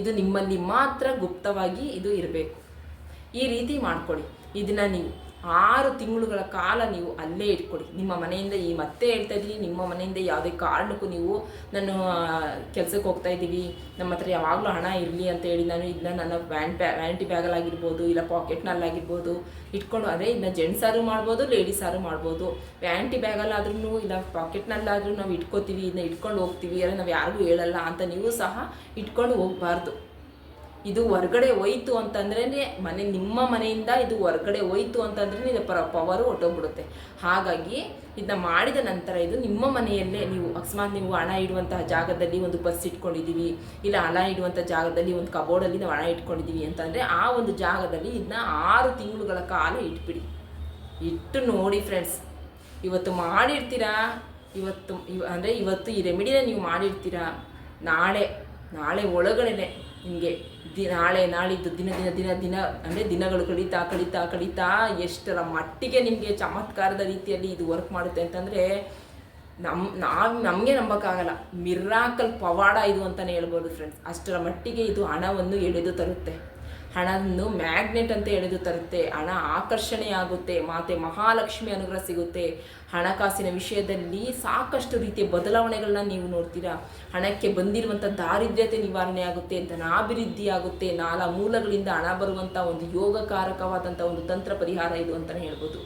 ಇದು ನಿಮ್ಮಲ್ಲಿ ಮಾತ್ರ ಗುಪ್ತವಾಗಿ ಇದು ಇರಬೇಕು. ಈ ರೀತಿ ಮಾಡ್ಕೊಳ್ಳಿ. ಇದನ್ನು ನೀವು ಆರು ತಿಂಗಳುಗಳ ಕಾಲ ನೀವು ಅಲ್ಲೇ ಇಟ್ಕೊಡಿ. ನಿಮ್ಮ ಮನೆಯಿಂದ ಈ ಮತ್ತೆ ಹೇಳ್ತಾ ಇದ್ದೀನಿ ನಿಮ್ಮ ಮನೆಯಿಂದ ಯಾವುದೇ ಕಾರಣಕ್ಕೂ ನೀವು ನಾನು ಕೆಲಸಕ್ಕೆ ಹೋಗ್ತಾ ಇದ್ದೀವಿ, ನಮ್ಮ ಹತ್ರ ಯಾವಾಗಲೂ ಹಣ ಇರಲಿ ಅಂತ ಹೇಳಿ ನಾನು ಇದನ್ನ ನನ್ನ ವ್ಯಾನ್ ಬ್ಯಾ ವ್ಯಾನಿಟಿ ಬ್ಯಾಗಲ್ಲಾಗಿರ್ಬೋದು, ಇಲ್ಲ ಪಾಕೆಟ್ನಲ್ಲಾಗಿರ್ಬೋದು, ಇಟ್ಕೊಂಡು. ಅದೇ ಇದನ್ನ ಜೆಂಟ್ಸಾರು ಮಾಡ್ಬೋದು ಲೇಡೀಸಾರು ಮಾಡ್ಬೋದು. ವ್ಯಾನಿಟಿ ಬ್ಯಾಗಲ್ಲಾದ್ರೂ ಇಲ್ಲ ಪಾಕೆಟ್ನಲ್ಲಾದರೂ ನಾವು ಇಟ್ಕೋತೀವಿ ಇದನ್ನ ಇಟ್ಕೊಂಡು ಹೋಗ್ತೀವಿ ಅಂದರೆ ನಾವು ಯಾರಿಗೂ ಹೇಳಲ್ಲ ಅಂತ ನೀವು ಸಹ ಇಟ್ಕೊಂಡು ಹೋಗಬಾರ್ದು. ಇದು ಹೊರ್ಗಡೆ ಹೋಯ್ತು ಅಂತಂದ್ರೇ ಮನೆ, ನಿಮ್ಮ ಮನೆಯಿಂದ ಇದು ಹೊರ್ಗಡೆ ಹೋಯ್ತು ಅಂತಂದ್ರೆ ಇದು ಪರ ಪವರು ಹೊಟ್ಟೋಗ್ಬಿಡುತ್ತೆ ಹಾಗಾಗಿ ಇದನ್ನ ಮಾಡಿದ ನಂತರ ಇದು ನಿಮ್ಮ ಮನೆಯಲ್ಲೇ ನೀವು, ಅಕಸ್ಮಾತ್ ನೀವು ಹಣ ಇಡುವಂತಹ ಜಾಗದಲ್ಲಿ ಒಂದು ಬಸ್ ಇಟ್ಕೊಂಡಿದ್ದೀವಿ, ಇಲ್ಲ ಹಣ ಇಡುವಂಥ ಜಾಗದಲ್ಲಿ ಒಂದು ಕಬೋರ್ಡಲ್ಲಿ ನಾವು ಹಣ ಇಟ್ಕೊಂಡಿದ್ದೀವಿ ಅಂತಂದರೆ ಆ ಒಂದು ಜಾಗದಲ್ಲಿ ಇದನ್ನ ಆರು ತಿಂಗಳುಗಳ ಕಾಲ ಇಟ್ಬಿಡಿ. ಇಟ್ಟು ನೋಡಿ ಫ್ರೆಂಡ್ಸ್ ಇವತ್ತು ಮಾಡಿರ್ತೀರಾ? ಇವತ್ತು ಇವ ಅಂದರೆ ಇವತ್ತು ಈ ರೆಮಿಡಿನ ನೀವು ಮಾಡಿರ್ತೀರಾ? ನಾಳೆ ನಾಳೆ ಒಳಗಡೆನೆ ನಿಮಗೆ. ದಿ, ನಾಳೆ, ನಾಳಿದ್ದು ದಿನ ದಿನ ದಿನ ದಿನ, ಅಂದರೆ ದಿನಗಳು ಕಳೀತಾ ಕಳೀತಾ ಕಳೀತಾ ಎಷ್ಟರ ಮಟ್ಟಿಗೆ ನಿಮಗೆ ಚಮತ್ಕಾರದ ರೀತಿಯಲ್ಲಿ ಇದು ವರ್ಕ್ ಮಾಡುತ್ತೆ ಅಂತಂದರೆ ನಮ್ಮ ನಾವು, ನಮಗೆ ನಂಬೋಕ್ಕಾಗಲ್ಲ ಮಿರಾಕಲ್ ಪವಾಡ ಇದು ಅಂತಲೇ ಹೇಳ್ಬೋದು ಫ್ರೆಂಡ್ಸ್ ಅಷ್ಟರ ಮಟ್ಟಿಗೆ ಇದು ಹಣವನ್ನು ಎಳೆದು ತರುತ್ತೆ. ಹಣವನ್ನು ಮ್ಯಾಗ್ನೆಟ್ ಅಂತ ಎಳೆದು ತರುತ್ತೆ, ಹಣ ಆಕರ್ಷಣೆ ಆಗುತ್ತೆ ಮಾತೆ ಮಹಾಲಕ್ಷ್ಮಿ ಅನುಗ್ರಹ ಸಿಗುತ್ತೆ. ಹಣಕಾಸಿನ ವಿಷಯದಲ್ಲಿ ಸಾಕಷ್ಟು ರೀತಿಯ ಬದಲಾವಣೆಗಳನ್ನ ನೀವು ನೋಡ್ತೀರಾ? ಹಣಕ್ಕೆ ಬಂದಿರುವಂಥ ದಾರಿದ್ರ್ಯತೆ ನಿವಾರಣೆ ಆಗುತ್ತೆ ಧನಾಭಿವೃದ್ಧಿ ಆಗುತ್ತೆ ನಾಲಾ ಮೂಲಗಳಿಂದ ಹಣ ಬರುವಂಥ ಒಂದು ಯೋಗಕಾರಕವಾದಂಥ ಒಂದು ತಂತ್ರ ಪರಿಹಾರ ಇದು ಅಂತಲೇ ಹೇಳ್ಬೋದು.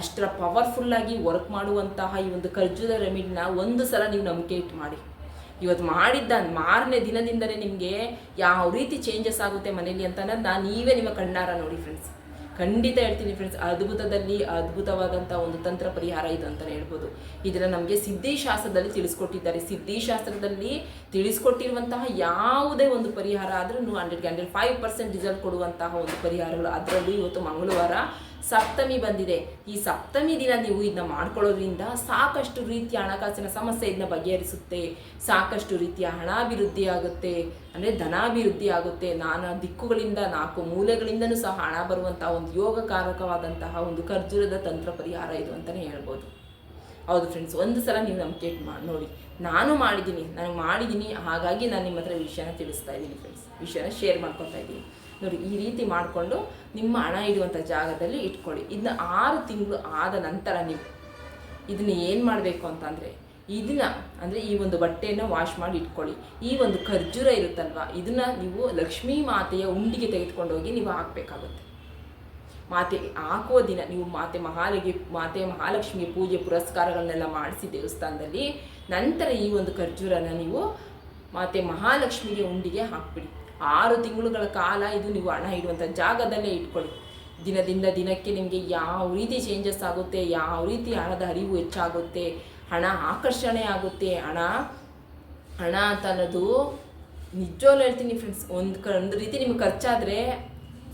ಅಷ್ಟರ ಪವರ್ಫುಲ್ಲಾಗಿ ವರ್ಕ್ ಮಾಡುವಂತಹ ಈ ಒಂದು ಖರ್ಜೂರ ರೆಮಿಡಿನ ಒಂದು ಸಲ ನೀವು ನಂಬಿಕೆ ಇಟ್ಟು ಮಾಡಿ. ಇವತ್ತು ಮಾಡಿದ್ದ ಮಾರನೇ ದಿನದಿಂದಲೇ ನಿಮಗೆ ಯಾವ ರೀತಿ ಚೇಂಜಸ್ ಆಗುತ್ತೆ ಮನೇಲಿ ಅಂತ ನಾನು ನೀವೇ ನಿಮ್ಮ ಕಣ್ಣಾರ ನೋಡಿ ಫ್ರೆಂಡ್ಸ್ ಖಂಡಿತ ಹೇಳ್ತೀನಿ ಫ್ರೆಂಡ್ಸ್ ಅದ್ಭುತದಲ್ಲಿ ಅದ್ಭುತವಾದಂಥ ಒಂದು ತಂತ್ರ ಪರಿಹಾರ ಇದು ಅಂತಲೇ ಹೇಳ್ಬೋದು. ಇದನ್ನು ನಮಗೆ ಸಿದ್ಧಿಶಾಸ್ತ್ರದಲ್ಲಿ ತಿಳಿಸ್ಕೊಟ್ಟಿದ್ದಾರೆ. ಸಿದ್ಧಿಶಾಸ್ತ್ರದಲ್ಲಿ ತಿಳಿಸ್ಕೊಟ್ಟಿರುವಂತಹ ಯಾವುದೇ ಒಂದು ಪರಿಹಾರ ಆದರೂ ಹಂಡ್ರೆಡ್ಗೆ ಹಂಡ್ರೆಡ್ ಫೈವ್ ಪರ್ಸೆಂಟ್ ರಿಸಲ್ಟ್ ಕೊಡುವಂತಹ ಒಂದು ಪರಿಹಾರಗಳು ಅದರಲ್ಲೂ ಇವತ್ತು ಮಂಗಳವಾರ ಸಪ್ತಮಿ ಬಂದಿದೆ. ಈ ಸಪ್ತಮಿ ದಿನ ನೀವು ಇದನ್ನ ಮಾಡ್ಕೊಳ್ಳೋದ್ರಿಂದ ಸಾಕಷ್ಟು ರೀತಿಯ ಹಣಕಾಸಿನ ಸಮಸ್ಯೆ ಇದನ್ನ ಬಗೆಹರಿಸುತ್ತೆ. ಸಾಕಷ್ಟು ರೀತಿಯ ಹಣಾಭಿವೃದ್ಧಿ ಆಗುತ್ತೆ. ಅಂದರೆ ಧನಾಭಿವೃದ್ಧಿ ಆಗುತ್ತೆ. ನಾನಾ ದಿಕ್ಕುಗಳಿಂದ, ನಾಲ್ಕು ಮೂಲೆಗಳಿಂದನೂ ಸಹ ಹಣ ಬರುವಂತಹ ಒಂದು ಯೋಗಕಾರಕವಾದಂತಹ ಒಂದು ಖರ್ಜೂರದ ತಂತ್ರ ಪರಿಹಾರ ಇದು ಅಂತಲೇ ಹೇಳ್ಬೋದು. ಹೌದು ಫ್ರೆಂಡ್ಸ್ ಒಂದು ಸಲ ನೀವು ನಂಬಿಕೆ ಮಾಡಿ ನೋಡಿ. ನಾನು ಮಾಡಿದ್ದೀನಿ ನಾನು ಮಾಡಿದ್ದೀನಿ, ಹಾಗಾಗಿ ನಾನು ನಿಮ್ಮ ಹತ್ರ ವಿಷಯನ ತಿಳಿಸ್ತಾ ಇದ್ದೀನಿ ಫ್ರೆಂಡ್ಸ್ ವಿಷಯನ ಶೇರ್ ಮಾಡ್ಕೊತಾ ಇದ್ದೀನಿ. ನೋಡಿ, ಈ ರೀತಿ ಮಾಡಿಕೊಂಡು ನಿಮ್ಮ ಹಣ ಇಡುವಂಥ ಜಾಗದಲ್ಲಿ ಇಟ್ಕೊಳ್ಳಿ. ಇದನ್ನ ಆರು ತಿಂಗಳು ಆದ ನಂತರ ನೀವು ಇದನ್ನ ಏನು ಮಾಡಬೇಕು ಅಂತಂದರೆ ಇದನ್ನ ಅಂದರೆ ಈ ಒಂದು ಬಟ್ಟೆಯನ್ನು ವಾಶ್ ಮಾಡಿ ಇಟ್ಕೊಳ್ಳಿ. ಈ ಒಂದು ಖರ್ಜೂರ ಇರುತ್ತಲ್ವ, ಇದನ್ನ ನೀವು ಲಕ್ಷ್ಮೀ ಮಾತೆಯ ಉಂಡಿಗೆ ತೆಗೆದುಕೊಂಡು ಹೋಗಿ ನೀವು ಹಾಕಬೇಕಾಗುತ್ತೆ. ಮಾತೆ ಹಾಕುವ ದಿನ ನೀವು ಮಾತೆ ಮಹಾಲಿಗೆ, ಮಾತೆ ಮಹಾಲಕ್ಷ್ಮಿಗೆ ಪೂಜೆ ಪುರಸ್ಕಾರಗಳನ್ನೆಲ್ಲ ಮಾಡಿಸಿ ದೇವಸ್ಥಾನದಲ್ಲಿ, ನಂತರ ಈ ಒಂದು ಖರ್ಜೂರನ ನೀವು ಮಾತೆ ಮಹಾಲಕ್ಷ್ಮಿಗೆ ಉಂಡಿಗೆ ಹಾಕ್ಬಿಡಿ. ಆರು ತಿಂಗಳುಗಳ ಕಾಲ ಇದು ನೀವು ಹಣ ಇಡುವಂಥ ಜಾಗದಲ್ಲೇ ಇಟ್ಕೊಳ್ಳಿ. ದಿನದಿಂದ ದಿನಕ್ಕೆ ನಿಮಗೆ ಯಾವ ರೀತಿ ಚೇಂಜಸ್ ಆಗುತ್ತೆ, ಯಾವ ರೀತಿ ಹಣದ ಹರಿವು ಹೆಚ್ಚಾಗುತ್ತೆ, ಹಣ ಆಕರ್ಷಣೆ ಆಗುತ್ತೆ, ಹಣ ಹಣ ಅಂತ ಅನ್ನೋದು ನಿಜವಾಗ್ಲೂ ಹೇಳ್ತೀನಿ ಫ್ರೆಂಡ್ಸ್ ಒಂದು ಕ ಒಂದು ರೀತಿ ನಿಮ್ಗೆ ಖರ್ಚಾದರೆ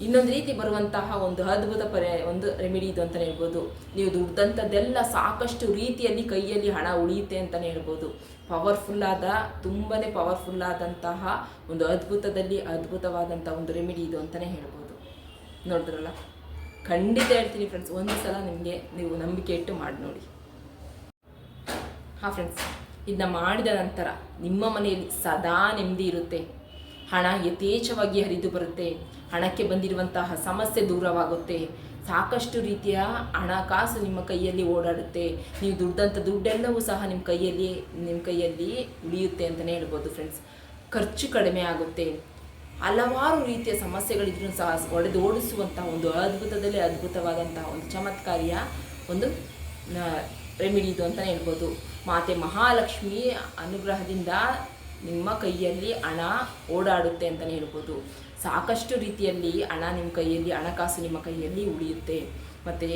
ಇನ್ನೊಂದು ರೀತಿ ಬರುವಂತಹ ಒಂದು ಅದ್ಭುತ ಪರ್ಯಾಯ ಒಂದು ರೆಮಿಡಿ ಇದು ಅಂತಲೇ ಹೇಳ್ಬೋದು. ನೀವು ದುಡ್ದಂಥದ್ದೆಲ್ಲ ಸಾಕಷ್ಟು ರೀತಿಯಲ್ಲಿ ಕೈಯಲ್ಲಿ ಹಣ ಉಳಿಯುತ್ತೆ ಅಂತಲೇ ಹೇಳ್ಬೋದು. ಪವರ್ಫುಲ್ಲಾದ ತುಂಬಾ ಪವರ್ಫುಲ್ಲಾದಂತಹ ಒಂದು ಅದ್ಭುತದಲ್ಲಿ ಅದ್ಭುತವಾದಂಥ ಒಂದು ರೆಮಿಡಿ ಇದು ಅಂತಲೇ ಹೇಳ್ಬೋದು. ನೋಡಿದ್ರಲ್ಲ? ಖಂಡಿತ ಹೇಳ್ತೀನಿ ಫ್ರೆಂಡ್ಸ್ ಒಂದು ಸಲ ನಿಮಗೆ ನೀವು ನಂಬಿಕೆ ಇಟ್ಟು ಮಾಡಿ ನೋಡಿ. ಹಾಂ ಫ್ರೆಂಡ್ಸ್ ಇದನ್ನ ಮಾಡಿದ ನಂತರ ನಿಮ್ಮ ಮನೆಯಲ್ಲಿ ಸದಾ ನೆಮ್ಮದಿ ಇರುತ್ತೆ. ಹಣ ಯಥೇಚ್ಛವಾಗಿ ಹರಿದು ಬರುತ್ತೆ. ಹಣಕ್ಕೆ ಬಂದಿರುವಂತಹ ಸಮಸ್ಯೆ ದೂರವಾಗುತ್ತೆ. ಸಾಕಷ್ಟು ರೀತಿಯ ಹಣಕಾಸು ನಿಮ್ಮ ಕೈಯಲ್ಲಿ ಓಡಾಡುತ್ತೆ. ನೀವು ದುಡ್ಡಂಥ ದುಡ್ಡೆಲ್ಲವೂ ಸಹ ನಿಮ್ಮ ಕೈಯಲ್ಲಿ ನಿಮ್ಮ ಕೈಯಲ್ಲಿ ಉಳಿಯುತ್ತೆ ಅಂತಲೇ ಹೇಳ್ಬೋದು ಫ್ರೆಂಡ್ಸ್ ಖರ್ಚು ಕಡಿಮೆ ಆಗುತ್ತೆ. ಹಲವಾರು ರೀತಿಯ ಸಮಸ್ಯೆಗಳಿದ್ರೂ ಸಹ ಒಡೆದು ಓಡಿಸುವಂತಹ ಒಂದು ಅದ್ಭುತದಲ್ಲಿ ಅದ್ಭುತವಾದಂತಹ ಒಂದು ಚಮತ್ಕಾರಿಯ ಒಂದು ರೆಮಿಡಿ ಇದು ಅಂತಲೇ ಹೇಳ್ಬೋದು. ಮಾತೆ ಮಹಾಲಕ್ಷ್ಮಿ ಅನುಗ್ರಹದಿಂದ ನಿಮ್ಮ ಕೈಯಲ್ಲಿ ಹಣ ಓಡಾಡುತ್ತೆ ಅಂತಲೇ ಹೇಳ್ಬೋದು. ಸಾಕಷ್ಟು ರೀತಿಯಲ್ಲಿ ಹಣ ನಿಮ್ಮ ಕೈಯಲ್ಲಿ, ಹಣಕಾಸು ನಿಮ್ಮ ಕೈಯಲ್ಲಿ ಉಳಿಯುತ್ತೆ. ಮತ್ತು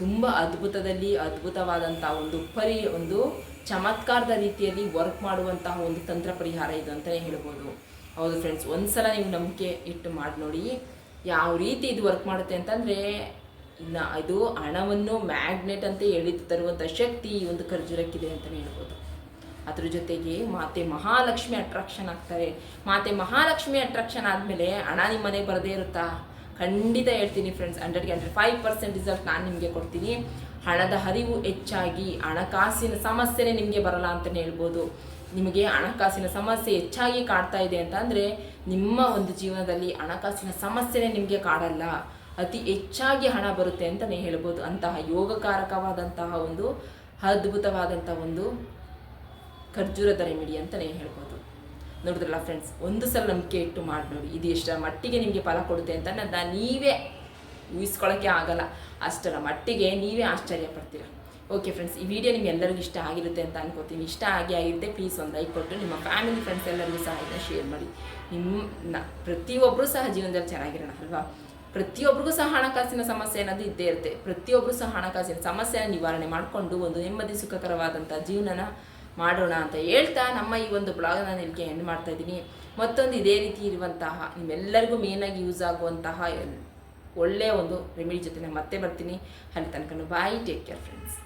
ತುಂಬ ಅದ್ಭುತದಲ್ಲಿ ಅದ್ಭುತವಾದಂಥ ಒಂದು ಪರಿ, ಒಂದು ಚಮತ್ಕಾರದ ರೀತಿಯಲ್ಲಿ ವರ್ಕ್ ಮಾಡುವಂತಹ ಒಂದು ತಂತ್ರ ಪರಿಹಾರ ಇದು ಅಂತಲೇ ಹೇಳ್ಬೋದು. ಹೌದು ಫ್ರೆಂಡ್ಸ್ ಒಂದ್ಸಲ ನೀವು ನಂಬಿಕೆ ಇಟ್ಟು ಮಾಡಿ ನೋಡಿ ಯಾವ ರೀತಿ ಇದು ವರ್ಕ್ ಮಾಡುತ್ತೆ ಅಂತಂದರೆ, ಇನ್ನು ಇದು ಹಣವನ್ನು ಮ್ಯಾಗ್ನೆಟ್ ಅಂತ ಎಳೆದು ತರುವಂಥ ಶಕ್ತಿ ಈ ಒಂದು ಖರ್ಜೂರಕ್ಕಿದೆ ಅಂತಲೇ ಹೇಳ್ಬೋದು. ಅದ್ರ ಜೊತೆಗೆ ಮಾತೆ ಮಹಾಲಕ್ಷ್ಮಿ ಅಟ್ರಾಕ್ಷನ್ ಆಗ್ತಾರೆ. ಮಾತೆ ಮಹಾಲಕ್ಷ್ಮಿ ಅಟ್ರಾಕ್ಷನ್ ಆದಮೇಲೆ ಹಣ ನಿಮ್ಮ ಮನೆಗೆ ಬರದೇ ಇರುತ್ತಾ? ಖಂಡಿತ ಹೇಳ್ತೀನಿ ಫ್ರೆಂಡ್ಸ್ ಹಂಡ್ರೆಡ್ಗೆ ಹಂಡ್ರೆಡ್ ಫೈವ್ ಪರ್ಸೆಂಟ್ ರಿಸಲ್ಟ್ ನಾನು ನಿಮಗೆ ಕೊಡ್ತೀನಿ. ಹಣದ ಹರಿವು ಹೆಚ್ಚಾಗಿ ಹಣಕಾಸಿನ ಸಮಸ್ಯೆನೇ ನಿಮಗೆ ಬರಲ್ಲ ಅಂತಲೇ ಹೇಳ್ಬೋದು. ನಿಮಗೆ ಹಣಕಾಸಿನ ಸಮಸ್ಯೆ ಹೆಚ್ಚಾಗಿ ಕಾಡ್ತಾ ಇದೆ ಅಂತಂದರೆ ನಿಮ್ಮ ಒಂದು ಜೀವನದಲ್ಲಿ ಹಣಕಾಸಿನ ಸಮಸ್ಯೆನೇ ನಿಮಗೆ ಕಾಡಲ್ಲ. ಅತಿ ಹೆಚ್ಚಾಗಿ ಹಣ ಬರುತ್ತೆ ಅಂತಲೇ ಹೇಳ್ಬೋದು. ಅಂತಹ ಯೋಗಕಾರಕವಾದಂತಹ ಒಂದು ಅದ್ಭುತವಾದಂಥ ಒಂದು ಖರ್ಜೂರದ ರೆಮಿಡಿ ಅಂತಲೇ ಹೇಳ್ಬೋದು. ನೋಡಿದ್ರಲ್ಲ ಫ್ರೆಂಡ್ಸ್ ಒಂದು ಸಲ ನಂಬಿಕೆ ಇಟ್ಟು ಮಾಡಿ ನೋಡಿ ಇದು ಎಷ್ಟರ ಮಟ್ಟಿಗೆ ನಿಮಗೆ ಫಲ ಕೊಡುತ್ತೆ ಅಂತ ನಾನು ನೀವೇ ಊಹಿಸ್ಕೊಳ್ಳೋಕ್ಕೆ ಆಗಲ್ಲ. ಅಷ್ಟರ ಮಟ್ಟಿಗೆ ನೀವೇ ಆಶ್ಚರ್ಯ ಪಡ್ತೀರ. ಓಕೆ ಫ್ರೆಂಡ್ಸ್ ಈ ವಿಡಿಯೋ ನಿಮ್ಗೆ ಎಲ್ಲರಿಗೂ ಇಷ್ಟ ಆಗಿರುತ್ತೆ ಅಂತ ಅನ್ಕೋತೀನಿ. ಇಷ್ಟ ಆಗಿ ಆಗಿರುತ್ತೆ ಪ್ಲೀಸ್ ಒಂದು ಲೈಕ್ ಕೊಟ್ಟು ನಿಮ್ಮ ಫ್ಯಾಮಿಲಿ ಫ್ರೆಂಡ್ಸ್ ಎಲ್ಲರಿಗೂ ಸಹ ಇದನ್ನ ಶೇರ್ ಮಾಡಿ. ನಿಮ್ಮ ಪ್ರತಿಯೊಬ್ಬರೂ ಸಹ ಜೀವನದಲ್ಲಿ ಚೆನ್ನಾಗಿರೋಣ, ಅಲ್ವಾ? ಪ್ರತಿಯೊಬ್ಬರಿಗೂ ಸಹ ಹಣಕಾಸಿನ ಸಮಸ್ಯೆ ಅನ್ನೋದು ಇದ್ದೇ ಇರುತ್ತೆ. ಪ್ರತಿಯೊಬ್ಬರು ಸಹ ಹಣಕಾಸಿನ ಸಮಸ್ಯೆನ ನಿವಾರಣೆ ಮಾಡಿಕೊಂಡು ಒಂದು ನೆಮ್ಮದಿ ಸುಖಕರವಾದಂಥ ಜೀವನನ ಮಾಡೋಣ ಅಂತ ಹೇಳ್ತಾ ನಮ್ಮ ಈ ಒಂದು ಬ್ಲಾಗ್ ನಾನು ಇಲ್ಲಿಗೆ ಎಂಡ್ ಮಾಡ್ತಾ ಇದ್ದೀನಿ. ಮತ್ತೊಂದು ಇದೇ ರೀತಿ ಇರುವಂತಹ ನಿಮ್ಮೆಲ್ಲರಿಗೂ ಮೇನಾಗಿ ಯೂಸ್ ಆಗುವಂತಹ ಒಳ್ಳೆಯ ಒಂದು ರೆಮಿಡಿ ಜೊತೆ ನಾನು ಮತ್ತೆ ಬರ್ತೀನಿ. ಅಲ್ಲಿ ತನಕ ಬಾಯ್ ಟೇಕ್ ಕೇರ್ ಫ್ರೆಂಡ್ಸ್